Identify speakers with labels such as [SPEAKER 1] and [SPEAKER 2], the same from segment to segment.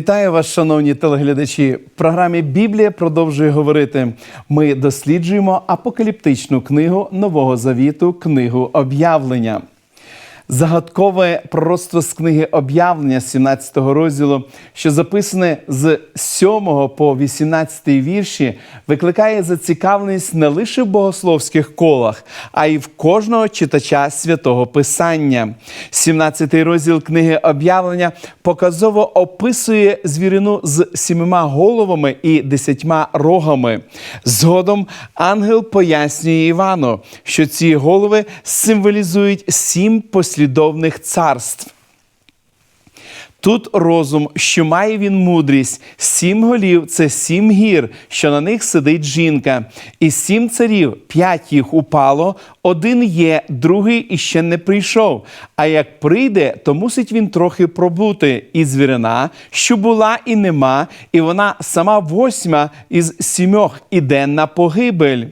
[SPEAKER 1] Вітаю вас, шановні телеглядачі. В програмі Біблія продовжує говорити. Ми досліджуємо апокаліптичну книгу Нового Завіту, книгу об'явлення. Загадкове пророцтво з книги об'явлення 17 розділу, що записане з 7 по 18 вірші, викликає зацікавленість не лише в богословських колах, а й в кожного читача святого Писання. 17 розділ книги об'явлення показово описує звірину з сімома головами і десятьма рогами. Згодом ангел пояснює Івану, що ці голови символізують сім послідовних царств. Тут розум, що має він мудрість, сім голів це сім гір, що на них сидить жінка, і сім царів, п'ять їх упало, один є, другий іще не прийшов. А як прийде, то мусить він трохи пробути. І звірина, що була і нема, і вона сама восьма із сімьох іде на погибель.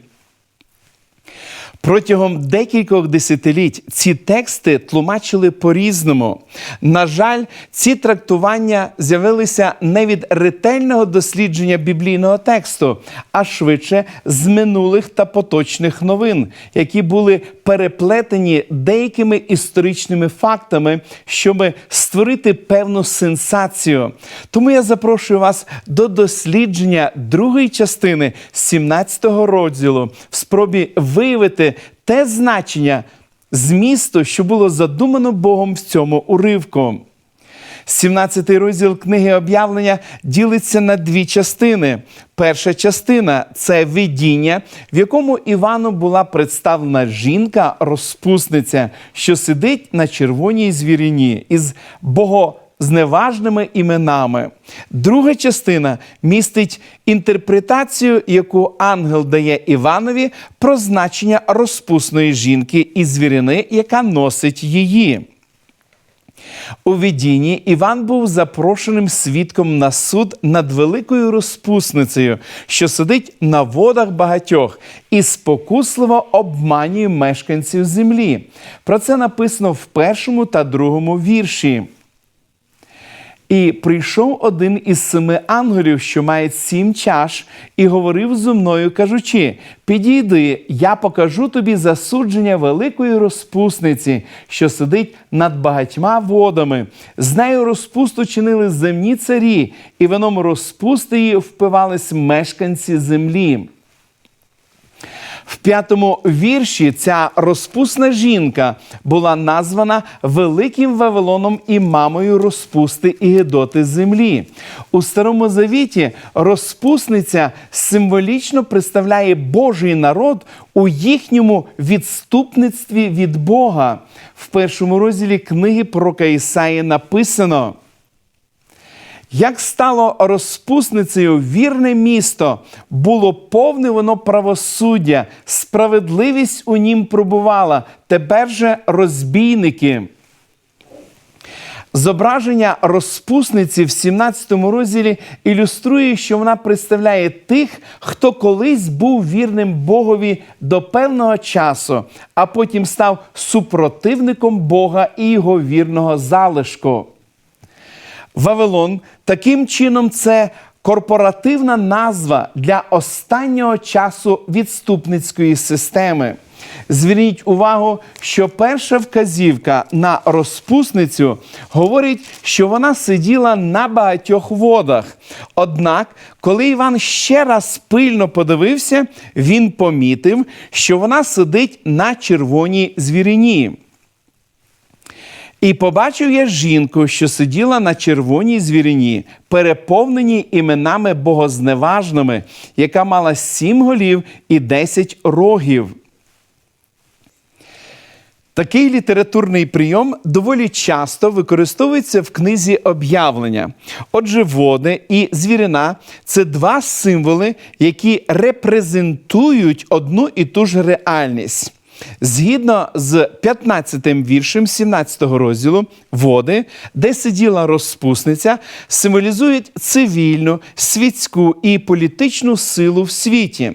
[SPEAKER 1] Протягом декількох десятиліть ці тексти тлумачили по-різному. На жаль, ці трактування з'явилися не від ретельного дослідження біблійного тексту, а швидше з минулих та поточних новин, які були переплетені деякими історичними фактами, щоб створити певну сенсацію. Тому я запрошую вас до дослідження другої частини 17-го розділу в спробі виявити те значення змісту, що було задумано Богом в цьому уривку. 17 розділ книги об'явлення ділиться на дві частини. Перша частина це видіння, в якому Івану була представлена жінка-розпусниця, що сидить на червоній звірині із богозневажними іменами. Друга частина містить інтерпретацію, яку ангел дає Іванові про значення розпусної жінки і звірини, яка носить її. У видінні Іван був запрошеним свідком на суд над великою розпусницею, що сидить на водах багатьох і спокусливо обманює мешканців землі. Про це написано в першому та другому вірші. І прийшов один із семи ангелів, що має сім чаш, і говорив зо мною, кажучи: Підійди, я покажу тобі засудження великої розпусниці, що сидить над багатьма водами. З нею розпусту чинили земні царі, і вином розпусти її впивались мешканці землі. В п'ятому вірші ця розпусна жінка була названа Великим Вавилоном і мамою розпусти і гедоти землі. У Старому Завіті розпусниця символічно представляє Божий народ у їхньому відступництві від Бога. В першому розділі книги пророка Ісаї написано. Як стало розпусницею вірне місто, було повне воно правосуддя, справедливість у нім пробувала, тепер же розбійники. Зображення розпусниці в 17 розділі ілюструє, що вона представляє тих, хто колись був вірним Богові до певного часу, а потім став супротивником Бога і його вірного залишку. Вавилон таким чином це корпоративна назва для останнього часу відступницької системи. Зверніть увагу, що перша вказівка на розпусницю говорить, що вона сиділа на багатьох водах. Однак, коли Іван ще раз пильно подивився, він помітив, що вона сидить на червоній звірині. І побачив я жінку, що сиділа на червоній звірині, переповненій іменами богозневажними, яка мала сім голів і десять рогів. Такий літературний прийом доволі часто використовується в книзі об'явлення. Отже, води і звірина це два символи, які репрезентують одну і ту ж реальність. Згідно з 15-тим віршем 17-го розділу, води, де сиділа розпусниця, символізують цивільну, світську і політичну силу в світі.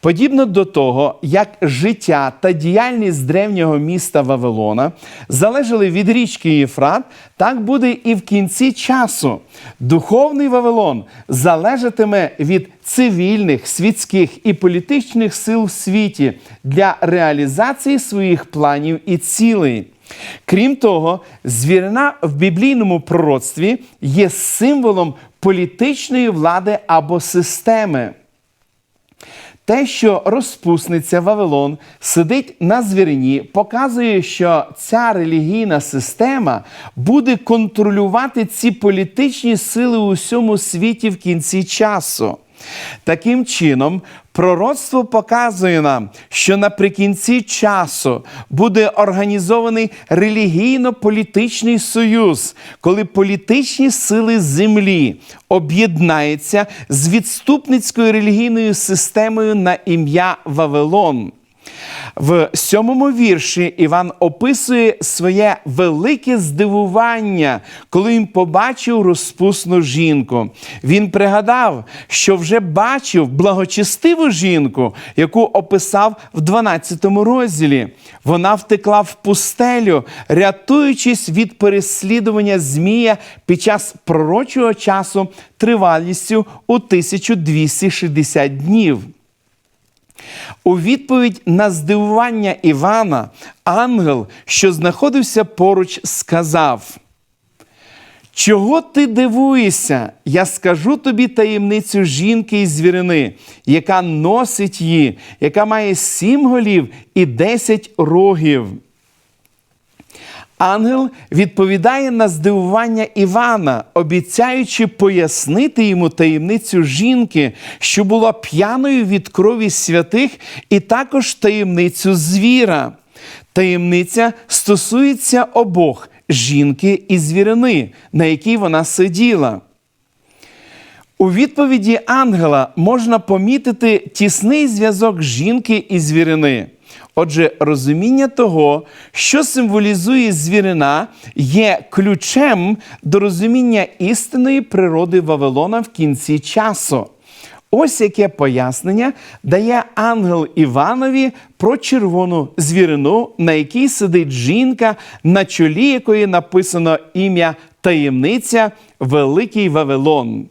[SPEAKER 1] Подібно до того, як життя та діяльність древнього міста Вавилона залежали від річки Єфрат, так буде і в кінці часу. Духовний Вавилон залежатиме від цивільних, світських і політичних сил в світі для реалізації своїх планів і цілей. Крім того, звірина в біблійному пророцтві є символом політичної влади або системи. Те, що розпусниця Вавилон сидить на звірині, показує, що ця релігійна система буде контролювати ці політичні сили у всьому світі в кінці часу. Таким чином, пророцтво показує нам, що наприкінці часу буде організований релігійно-політичний союз, коли політичні сили землі об'єднаються з відступницькою релігійною системою на ім'я Вавилон. В сьомому вірші Іван описує своє велике здивування, коли він побачив розпусну жінку. Він пригадав, що вже бачив благочестиву жінку, яку описав в 12 розділі. Вона втекла в пустелю, рятуючись від переслідування Змія під час пророчого часу тривалістю у 1260 днів. У відповідь на здивування Івана, ангел, що знаходився поруч, сказав: Чого ти дивуєшся? Я скажу тобі таємницю жінки і звірини, яка носить її, яка має сім голів і десять рогів. Ангел відповідає на здивування Івана, обіцяючи пояснити йому таємницю жінки, що була п'яною від крові святих, і також таємницю звіра. Таємниця стосується обох жінки і звірини, на якій вона сиділа. У відповіді ангела можна помітити тісний зв'язок жінки і звірини. Отже, розуміння того, що символізує звірина, є ключем до розуміння істинної природи Вавилона в кінці часу. Ось яке пояснення дає ангел Іванові про червону звірину, на якій сидить жінка, на чолі якої написано ім'я таємниця Великий Вавилон.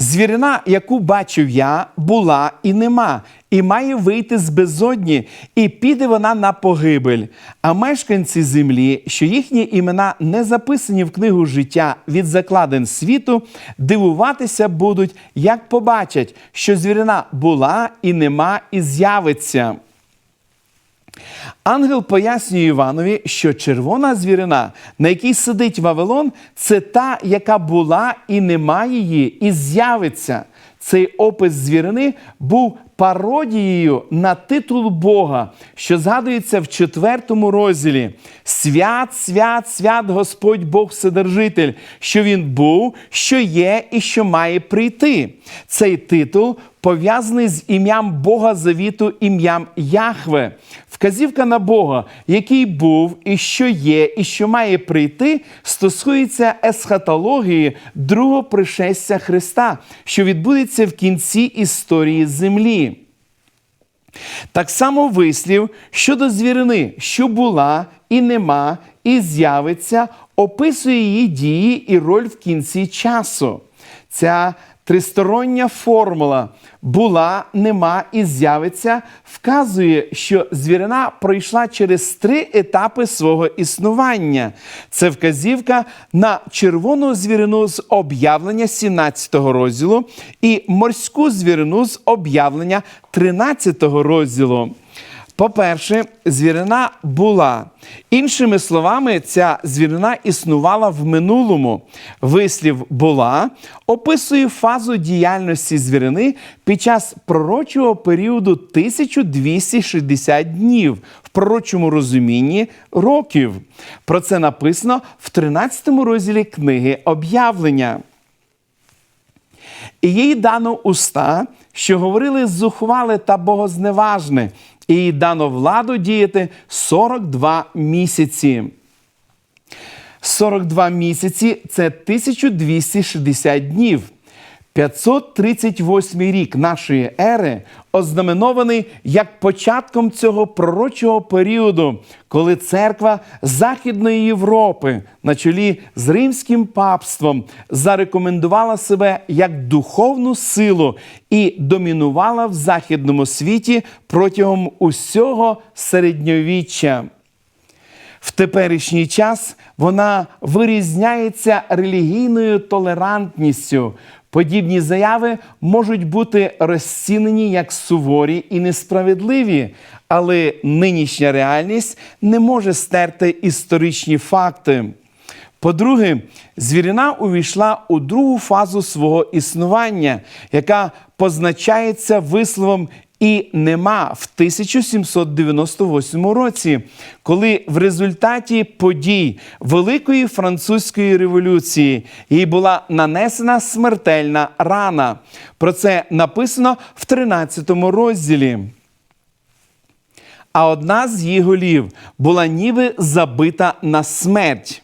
[SPEAKER 1] Звірина, яку бачив я, була і нема, і має вийти з безодні, і піде вона на погибель. А мешканці землі, що їхні імена не записані в книгу життя від закладин світу, дивуватися будуть, як побачать, що звірина була і нема, і з'явиться. Ангел пояснює Іванові, що червона звірина, на якій сидить Вавилон, це та, яка була і немає її, і з'явиться. Цей опис звірини був пародією на титул Бога, що згадується в четвертому розділі: Свят, свят, свят Господь Бог Вседержитель, що він був, що є і що має прийти. Цей титул пов'язаний з ім'ям Бога Завіту, ім'ям Яхве. Вказівка на Бога, який був, і що є, і що має прийти, стосується есхатології другого пришестя Христа, що відбудеться в кінці історії землі. Так само вислів щодо звірини, що була і нема, і з'явиться, описує її дії і роль в кінці часу. Ця тристороння формула була, нема і з'явиться, вказує, що звірина пройшла через три етапи свого існування. Це вказівка на червону звірину з об'явлення 17 розділу і морську звірину з об'явлення 13 розділу. По-перше, звірина була. Іншими словами, ця звірина існувала в минулому. Вислів була описує фазу діяльності звірини під час пророчого періоду 1260 днів, в пророчому розумінні років. Про це написано в 13 розділі книги об'явлення. І їй дано уста, що говорили зухвале та богозневажне, і дано владу діяти 42 місяці. 42 місяці це 1260 днів. 538 рік нашої ери ознаменований як початком цього пророчого періоду, коли церква Західної Європи на чолі з римським папством зарекомендувала себе як духовну силу і домінувала в західному світі протягом усього середньовіччя. В теперішній час вона вирізняється релігійною толерантністю. Подібні заяви можуть бути розцінені як суворі і несправедливі, але нинішня реальність не може стерти історичні факти. По-друге, звірина увійшла у другу фазу свого існування, яка позначається висловом і нема в 1798 році, коли в результаті подій Великої французької революції їй була нанесена смертельна рана. Про це написано в 13 розділі. А одна з її голів була ніби забита на смерть.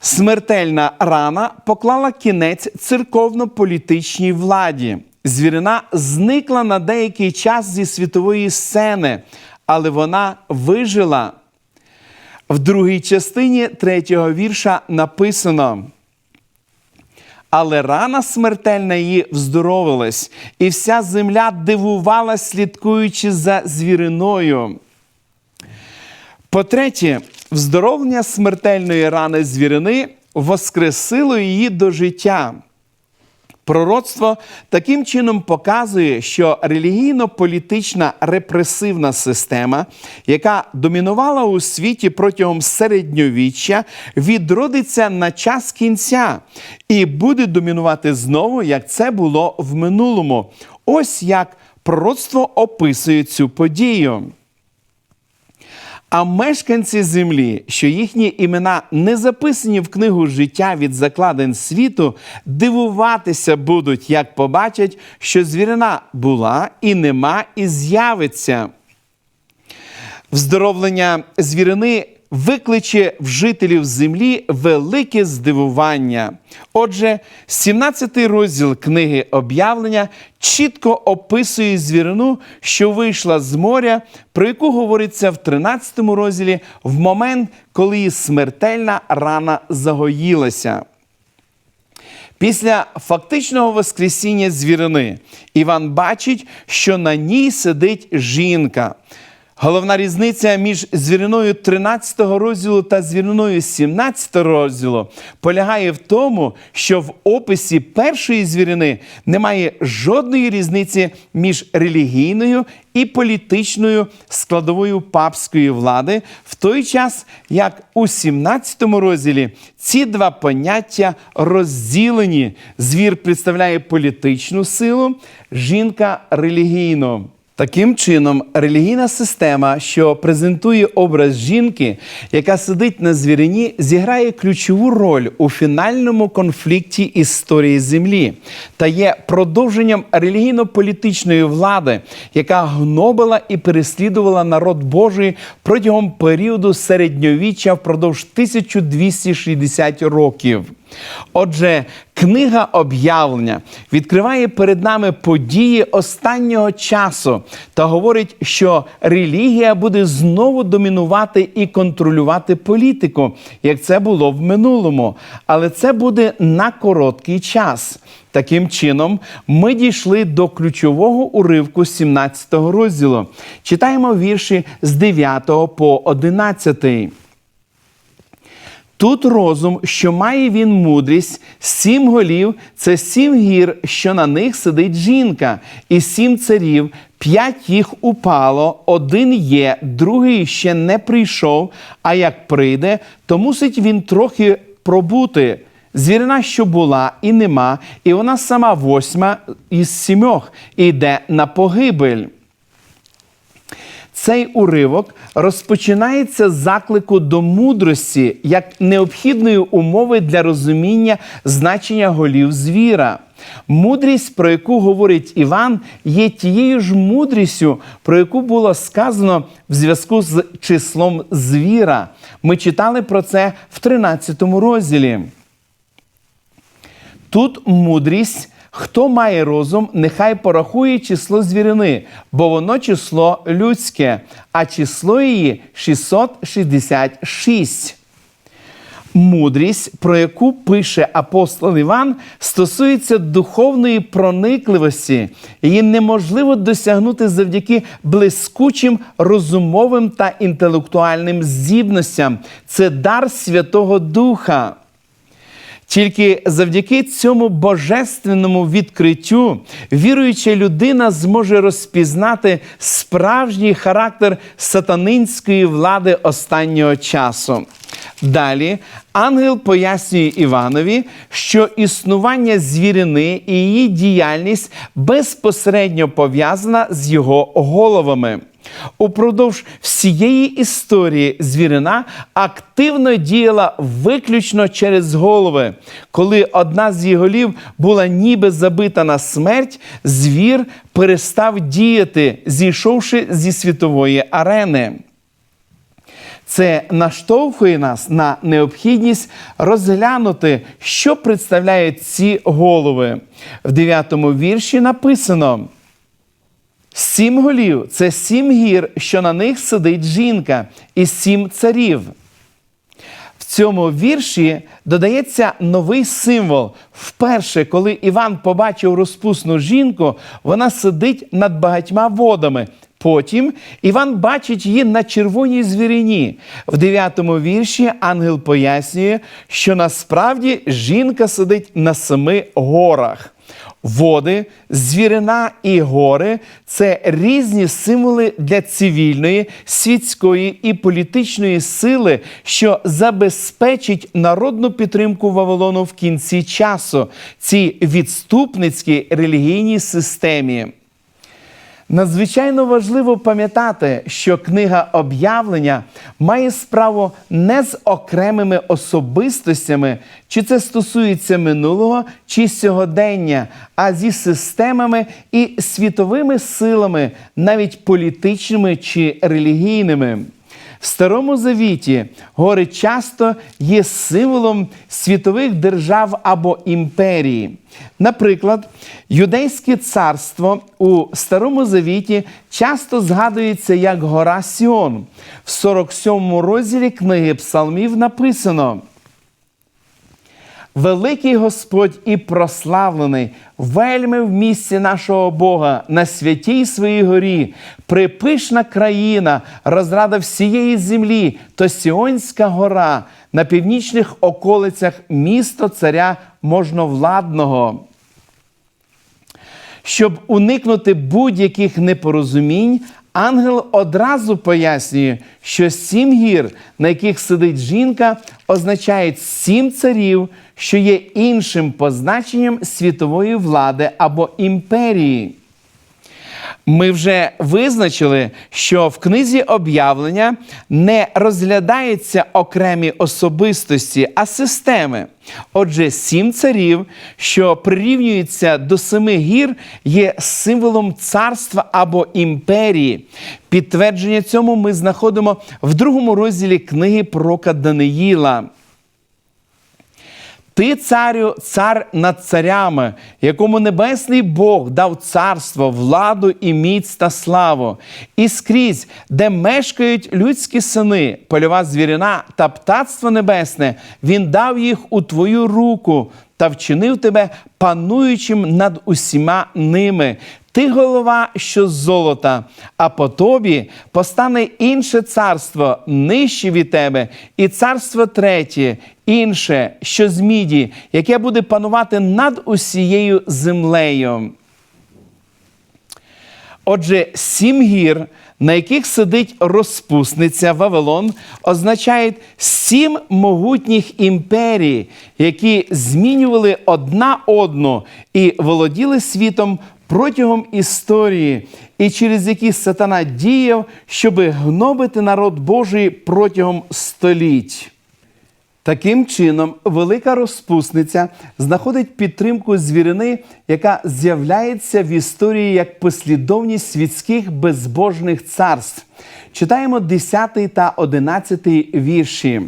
[SPEAKER 1] Смертельна рана поклала кінець церковно-політичній владі. Звірина зникла на деякий час зі світової сцени, але вона вижила. В другій частині третього вірша написано. Але рана смертельна її вздоровилась, і вся земля дивувалась, слідкуючи за звіриною. По-третє, вздоровлення смертельної рани звірини воскресило її до життя. Пророцтво таким чином показує, що релігійно-політична репресивна система, яка домінувала у світі протягом середньовіччя, відродиться на час кінця і буде домінувати знову, як це було в минулому. Ось як пророцтво описує цю подію. А мешканці землі, що їхні імена не записані в книгу життя від закладень світу, дивуватися будуть, як побачать, що звірина була і нема, і з'явиться. Вздоровлення звірини викличе в жителів землі велике здивування. Отже, 17 розділ книги об'явлення чітко описує звірину, що вийшла з моря, про яку говориться в 13 розділі в момент, коли її смертельна рана загоїлася. Після фактичного воскресіння звірини Іван бачить, що на ній сидить жінка. Головна різниця між звіриною 13 розділу та звіриною 17 розділу полягає в тому, що в описі першої звірини немає жодної різниці між релігійною і політичною складовою папської влади, в той час як у 17 розділі ці два поняття розділені. Звір представляє політичну силу, жінка релігійну. Таким чином, релігійна система, що презентує образ жінки, яка сидить на звірині, зіграє ключову роль у фінальному конфлікті історії землі та є продовженням релігійно-політичної влади, яка гнобила і переслідувала народ Божий протягом періоду середньовіччя впродовж 1260 років. Отже, книга об'явлення відкриває перед нами події останнього часу та говорить, що релігія буде знову домінувати і контролювати політику, як це було в минулому. Але це буде на короткий час. Таким чином, ми дійшли до ключового уривку 17 розділу. Читаємо вірші з 9 по 11. Тут розум, що має він мудрість, сім голів це сім гір, що на них сидить жінка, і сім царів, п'ять їх упало, один є, другий ще не прийшов. А як прийде, то мусить він трохи пробути. Звірина, що була і нема, і вона сама восьма із сімьох, і йде на погибель. Цей уривок розпочинається з заклику до мудрості як необхідної умови для розуміння значення голів звіра. Мудрість, про яку говорить Іван, є тією ж мудрістю, про яку було сказано в зв'язку з числом звіра. Ми читали про це в 13 розділі. Тут мудрість. Хто має розум, нехай порахує число звірини, бо воно число людське, а число її 666. Мудрість, про яку пише апостол Іван, стосується духовної проникливості. Її неможливо досягнути завдяки блискучим розумовим та інтелектуальним здібностям. Це дар Святого Духа. Тільки завдяки цьому божественному відкриттю віруюча людина зможе розпізнати справжній характер сатанинської влади останнього часу. Далі ангел пояснює Іванові, що існування звірини і її діяльність безпосередньо пов'язана з його головами. Упродовж всієї історії звірина активно діяла виключно через голови. Коли одна з її голів була ніби забита на смерть, звір перестав діяти, зійшовши зі світової арени. Це наштовхує нас на необхідність розглянути, що представляють ці голови. В 9 вірші написано. Сім голів це сім гір, що на них сидить жінка, і сім царів. В цьому вірші додається новий символ. Вперше, коли Іван побачив розпусну жінку, вона сидить над багатьма водами. Потім Іван бачить її на червоній звірині. В дев'ятому вірші ангел пояснює, що насправді жінка сидить на семи горах. Води, звірина і гори це різні символи для цивільної, світської і політичної сили, що забезпечить народну підтримку Вавилону в кінці часу, цій відступницькій релігійній системі. Надзвичайно важливо пам'ятати, що книга об'явлення має справу не з окремими особистостями, чи це стосується минулого чи сьогодення, а зі системами і світовими силами, навіть політичними чи релігійними. В Старому Завіті гори часто є символом світових держав або імперії. Наприклад, юдейське царство у Старому Завіті часто згадується як гора Сіон. В 47 розділі книги Псалмів написано. Великий Господь і прославлений, вельми в місці нашого Бога, на святій своїй горі, припишна країна, розрада всієї землі, то Сіонська гора на північних околицях місто царя можновладного. Щоб уникнути будь-яких непорозумінь, ангел одразу пояснює, що сім гір, на яких сидить жінка, означають сім царів, що є іншим позначенням світової влади або імперії. Ми вже визначили, що в книзі об'явлення не розглядаються окремі особистості, а системи. Отже, сім царів, що прирівнюються до семи гір, є символом царства або імперії. Підтвердження цьому ми знаходимо в другому розділі книги пророка Даниїла. Ти, царю, цар над царями, якому небесний Бог дав царство, владу і міць та славу, і скрізь, де мешкають людські сини, польова звірина та птацтво небесне, він дав їх у твою руку та вчинив тебе пануючим над усіма ними. Ти голова, що з золота, а по тобі постане інше царство нижче від тебе, і царство третє, інше, що з міді, яке буде панувати над усією землею. Отже, сім гір, на яких сидить розпусниця Вавилон, означають сім могутніх імперій, які змінювали одна одну і володіли світом протягом історії, і через які сатана діяв, щоб гнобити народ Божий протягом століть. Таким чином, велика розпусниця знаходить підтримку звірини, яка з'являється в історії як послідовність світських безбожних царств. Читаємо 10 та 11 вірші.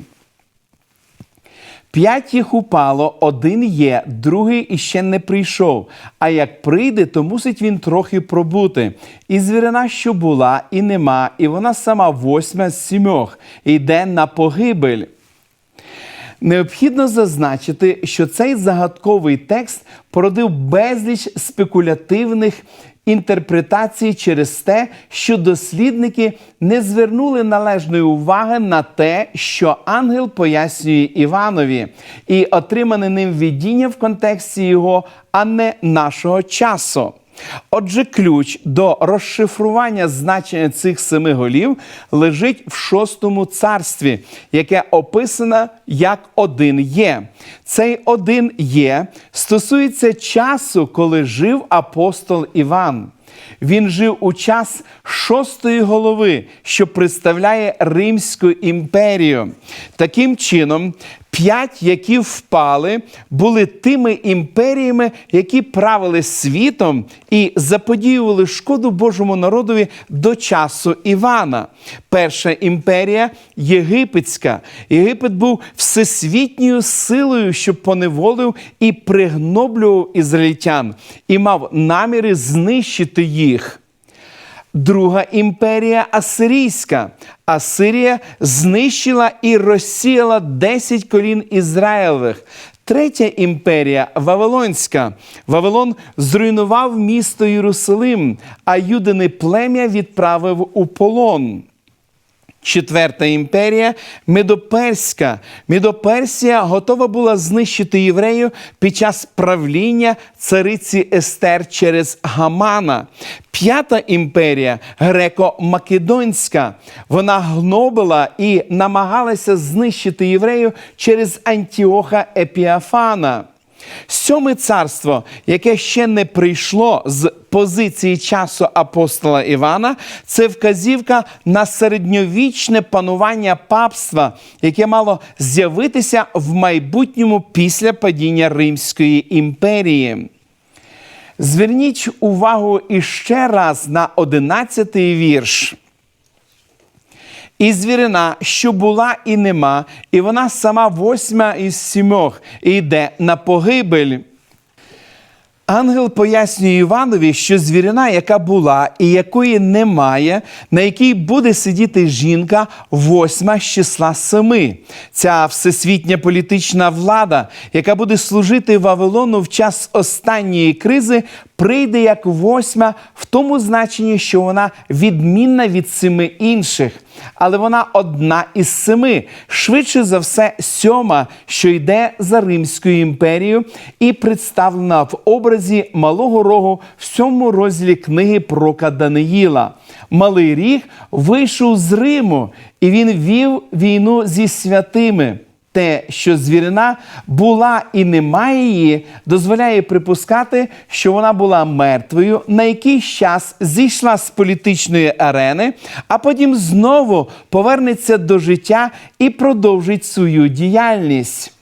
[SPEAKER 1] П'ять їх упало, один є, другий іще не прийшов. А як прийде, то мусить він трохи пробути. І звірина, що була, і нема, і вона сама восьма з сімьох, йде на погибель. Необхідно зазначити, що цей загадковий текст породив безліч спекулятивних інтерпретацій через те, що дослідники не звернули належної уваги на те, що ангел пояснює Іванові, і отримане ним видіння в контексті його, а не нашого часу. Отже, ключ до розшифрування значення цих семи голів лежить в шостому царстві, яке описано як один є. Цей один є стосується часу, коли жив апостол Іван. Він жив у час шостої голови, що представляє Римську імперію. Таким чином, п'ять, які впали, були тими імперіями, які правили світом і заподіювали шкоду Божому народові до часу Івана. Перша імперія єгипетська. Єгипет був всесвітньою силою, що поневолив і пригноблював ізраїльтян, і мав наміри знищити їх. Друга імперія Асирійська. Асирія знищила і розсіяла 10 колін Ізраїлевих. Третя імперія Вавилонська. Вавилон зруйнував місто Єрусалим, а юдине плем'я відправив у полон. Четверта імперія Медоперська. Медоперсія готова була знищити євреїв під час правління цариці Естер через Гамана. П'ята імперія греко-македонська. Вона гнобила і намагалася знищити євреїв через Антіоха Епіафана. Сьоме царство, яке ще не прийшло з позиції часу апостола Івана, це вказівка на середньовічне панування папства, яке мало з'явитися в майбутньому після падіння Римської імперії. Зверніть увагу іще раз на одинадцятий вірш. І звірина, що була і нема, і вона сама восьма із сімох, і йде на погибель. Ангел пояснює Іванові, що звірина, яка була і якої немає, на якій буде сидіти жінка, восьма з числа семи. Ця всесвітня політична влада, яка буде служити Вавилону в час останньої кризи, прийде як восьма в тому значенні, що вона відмінна від семи інших. Але вона одна із семи, швидше за все, сьома, що йде за Римською імперією, і представлена в образі малого рогу в сьому розділі книги пророка Даниїла. Малий ріг вийшов з Риму, і він вів війну зі святими. Те, що звірина була і немає її, дозволяє припускати, що вона була мертвою, на якийсь час зійшла з політичної арени, а потім знову повернеться до життя і продовжить свою діяльність.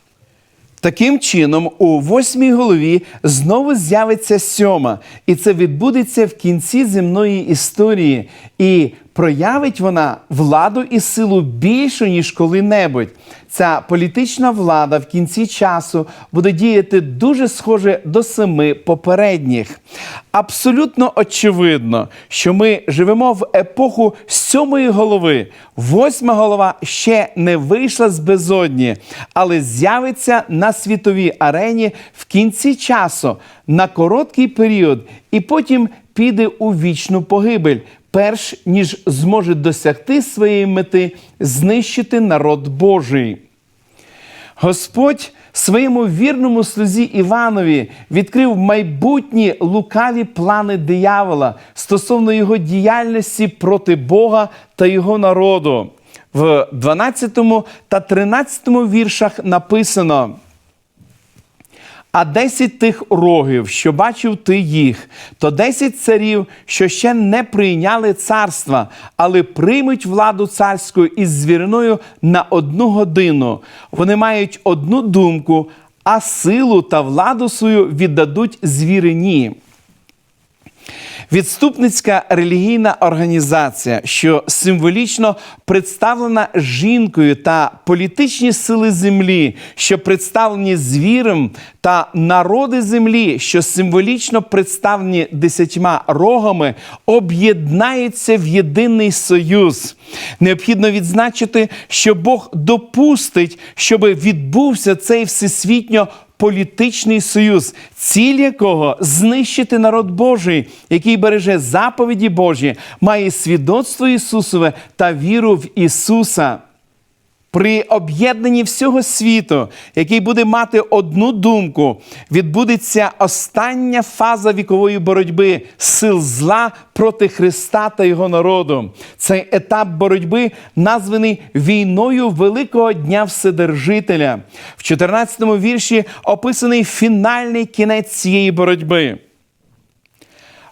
[SPEAKER 1] Таким чином, у восьмій голові знову з'явиться сьома, і це відбудеться в кінці земної історії. І проявить вона владу і силу більше, ніж коли-небудь. Ця політична влада в кінці часу буде діяти дуже схоже до семи попередніх. Абсолютно очевидно, що ми живемо в епоху сьомої голови. Восьма голова ще не вийшла з безодні, але з'явиться на світовій арені в кінці часу на короткий період, і потім піде у вічну погибель перш ніж зможе досягти своєї мети знищити народ Божий. Господь своєму вірному слузі Іванові відкрив майбутні лукаві плани диявола стосовно його діяльності проти Бога та його народу. В 12 та 13 віршах написано. А десять тих рогів, що бачив ти їх, то десять царів, що ще не прийняли царства, але приймуть владу царську із звіриною на одну годину. Вони мають одну думку, а силу та владу свою віддадуть звірині. Відступницька релігійна організація, що символічно представлена жінкою та політичні сили землі, що представлені звіром, та народи землі, що символічно представлені десятьма рогами, об'єднаються в єдиний союз. Необхідно відзначити, що Бог допустить, щоб відбувся цей всесвітньо політичний союз, ціль якого знищити народ Божий, який береже заповіді Божі, має свідоцтво Ісусове та віру в Ісуса. При об'єднанні всього світу, який буде мати одну думку, відбудеться остання фаза вікової боротьби сил зла проти Христа та Його народу. Цей етап боротьби названий війною Великого Дня Вседержителя. В 14 вірші описаний фінальний кінець цієї боротьби.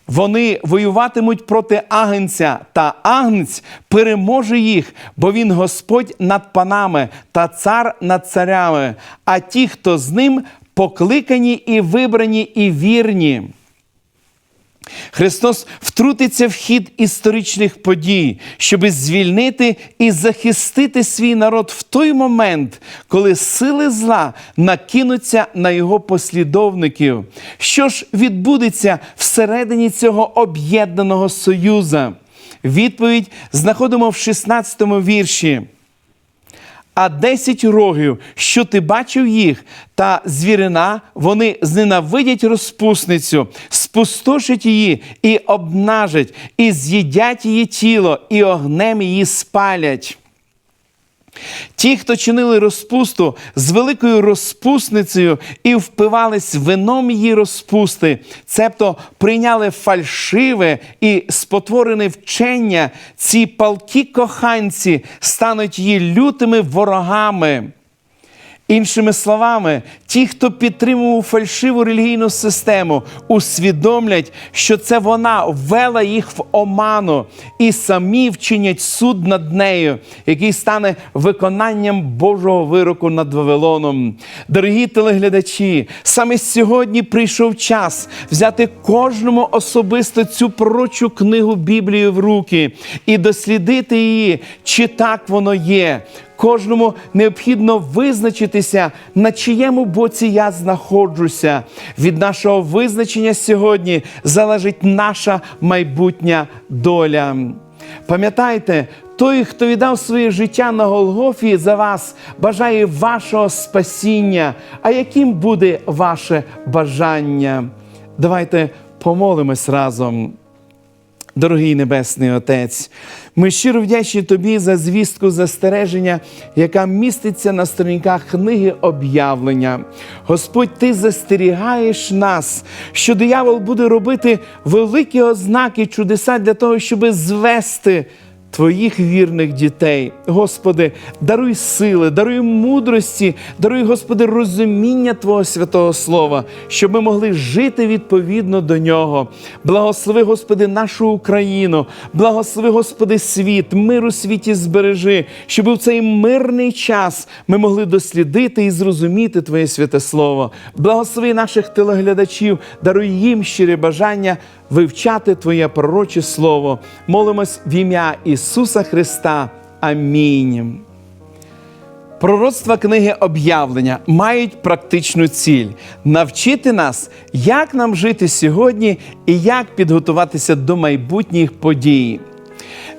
[SPEAKER 1] Вони воюватимуть проти агнця, та агнець переможе їх, бо він Господь над панами та цар над царями. А ті, хто з ним, покликані і вибрані, і вірні. Христос втрутиться в хід історичних подій, щоб звільнити і захистити свій народ в той момент, коли сили зла накинуться на його послідовників. Що ж відбудеться всередині цього об'єднаного союза? Відповідь знаходимо в 16 вірші. А десять рогів, що ти бачив їх, та звірина, вони зненавидять розпусницю, спустошать її і обнажать, і з'їдять її тіло, і огнем її спалять. Ті, хто чинили розпусту з великою розпусницею і впивались вином її розпусти, цебто прийняли фальшиве і спотворене вчення, ці палкі коханці стануть її лютими ворогами. Іншими словами, ті, хто підтримував фальшиву релігійну систему, усвідомлять, що це вона ввела їх в оману і самі вчинять суд над нею, який стане виконанням Божого вироку над Вавилоном. Дорогі телеглядачі, саме сьогодні прийшов час взяти кожному особисто цю пророчу книгу Біблії в руки і дослідити її, чи так воно є. Кожному необхідно визначитися, на чиєму боці я знаходжуся. Від нашого визначення сьогодні залежить наша майбутня доля. Пам'ятайте, той, хто віддав своє життя на Голгофі за вас, бажає вашого спасіння. А яким буде ваше бажання? Давайте помолимось разом. Дорогий Небесний Отець, ми щиро вдячні Тобі за звістку застереження, яка міститься на сторінках книги об'явлення. Господь, Ти застерігаєш нас, що диявол буде робити великі ознаки, чудеса для того, щоб звести. Твоїх вірних дітей, Господи, даруй сили, даруй мудрості, даруй, Господи, розуміння Твого святого Слова, щоб ми могли жити відповідно до нього. Благослови, Господи, нашу Україну, благослови, Господи, світ, мир у світі збережи, щоб в цей мирний час ми могли дослідити і зрозуміти Твоє святе Слово. Благослови наших телеглядачів, даруй їм щире бажання вивчати Твоє пророче Слово. Молимось в ім'я Ісуса Христа. Амінь. Пророцтва книги об'явлення мають практичну ціль навчити нас, як нам жити сьогодні і як підготуватися до майбутніх подій.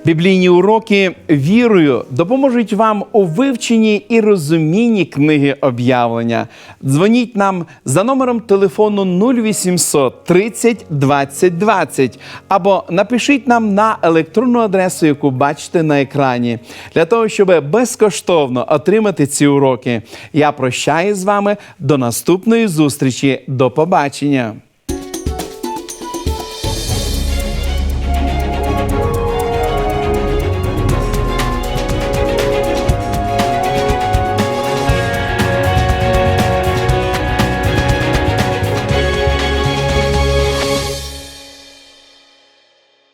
[SPEAKER 1] Біблійні уроки вірою допоможуть вам у вивченні і розумінні книги об'явлення. Дзвоніть нам за номером телефону 0800 30 20 20 або напишіть нам на електронну адресу, яку бачите на екрані, для того, щоб безкоштовно отримати ці уроки. Я прощаюсь з вами до наступної зустрічі. До побачення!